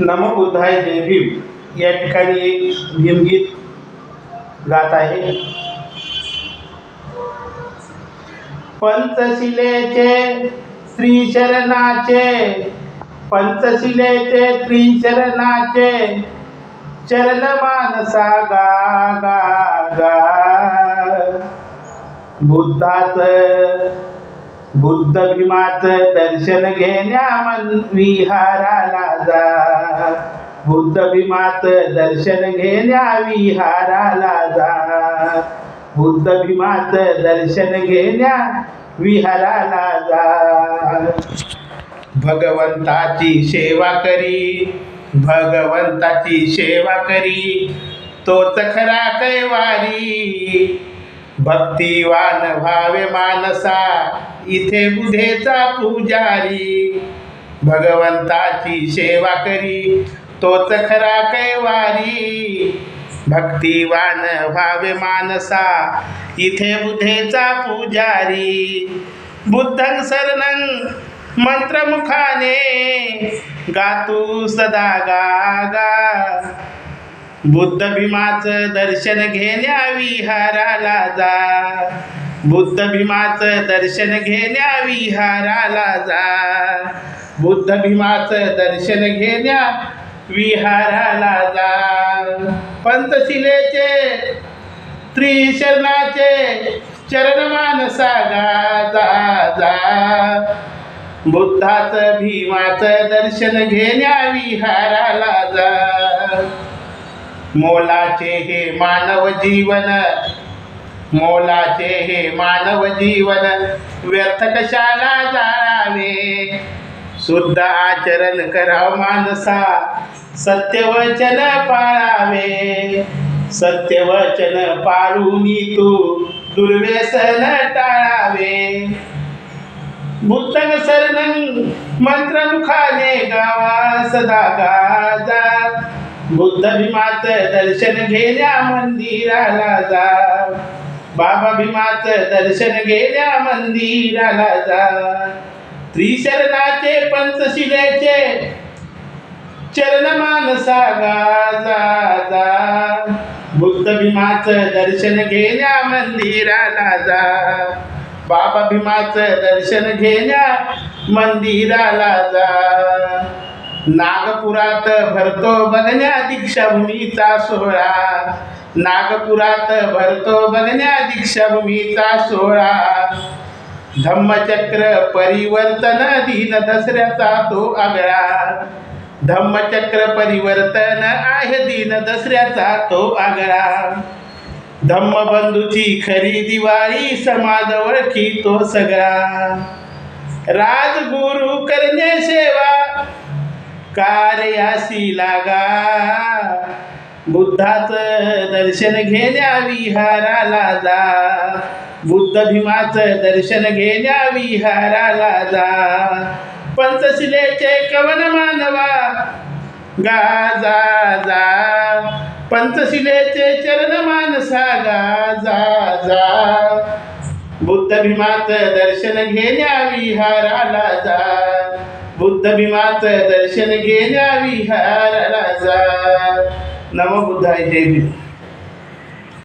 नमो बुद्धाय जय भीम या ठिकाणी एक भीमगीत गात आहे. पंचशिलेचे त्रिशरणाचे पंचशिलेचे त्रिशरणाचे चरण मानसा गा गा गा बुद्धाचं बुद्ध भीमाच दर्शन घेण्या मन विहाराला जा. बुद्ध भीमाच दर्शन घेण्या विहाराला जा. बुद्ध भीमाच दर्शन घेण्या विहाराला जा. भगवंताची सेवा करी भगवंताची सेवा करी तोच खरा कैवारी. भक्तिवान भावे मानसा इथे बुधेचा पुजारी. भगवंताची सेवा करी तोच खरा कैवारी. भक्तिवान भावे मानसा इथे बुधेचा पुजारी. बुद्धन शरणं मंत्रमुखाने गातू सदा गा गा बुद्ध भीमाचं दर्शन घेण्या विहाराला जा. बुद्ध भीमाचं दर्शन घेण्या विहाराला जा. बुद्ध भीमाचं दर्शन घेण्या विहाराला जा. पंचशिलेचे त्रिशरणाचे चरण मानसा गा जा जा. बुद्धाचं भीमाचं दर्शन घेण्या विहाराला जा. मोलाचे हे मानव जीवन. मोलाचे हे मानव जीवन. व्यर्थ कशाला जाळावे शुद्ध आचरण कराव मानसा सत्यवचन पाळावे. सत्यवचन पाळून तू दुर्व्यसन टाळावे. बुद्धन शरणं मंत्रमुखाने गावा सदा गाजा. बुद्ध भीमात दर्शन घेण्या मंदिराला जा. बाबा भीमात दर्शन घेण्या मंदिराला जा. त्रिशरणाचे पंचशिलेचे चरण मानसा जा बुद्ध भीमाचं दर्शन घेण्या मंदिराला जा. बाबा भीमाचं दर्शन घेण्या मंदिराला जा. नागपुरात भरतो बघण्या दीक्षाभूमीचा सोहळा. नागपुरात भरतो बघण्या दीक्षाभूमीचा सोहळा. धम्मचक्र परिवर्तन दिन दसऱ्याचा तो आगळा. धम्मचक्र परिवर्तन आहे दिन दसऱ्याचा तो आगळा. धम्मबंधूची खरी दिवाळी समाज ओळखी तो सगळा. राजगुरु करणे सेवा कार्यासी लागा. बुद्धाचं दर्शन घेण्या विहाराला जा. बुद्ध भीमाचं दर्शन घेण्या विहाराला जा. पंचशिलेचे कवन मानवा. गा जा जा. पंचशिलेचे चरण मानसा. गा जा जा. बुद्ध भीमाचं दर्शन घेण्या विहाराला जा. बुद्ध भीमाचं दर्शन घेण्या विहाराला जा नम बुद्धाय जय भीम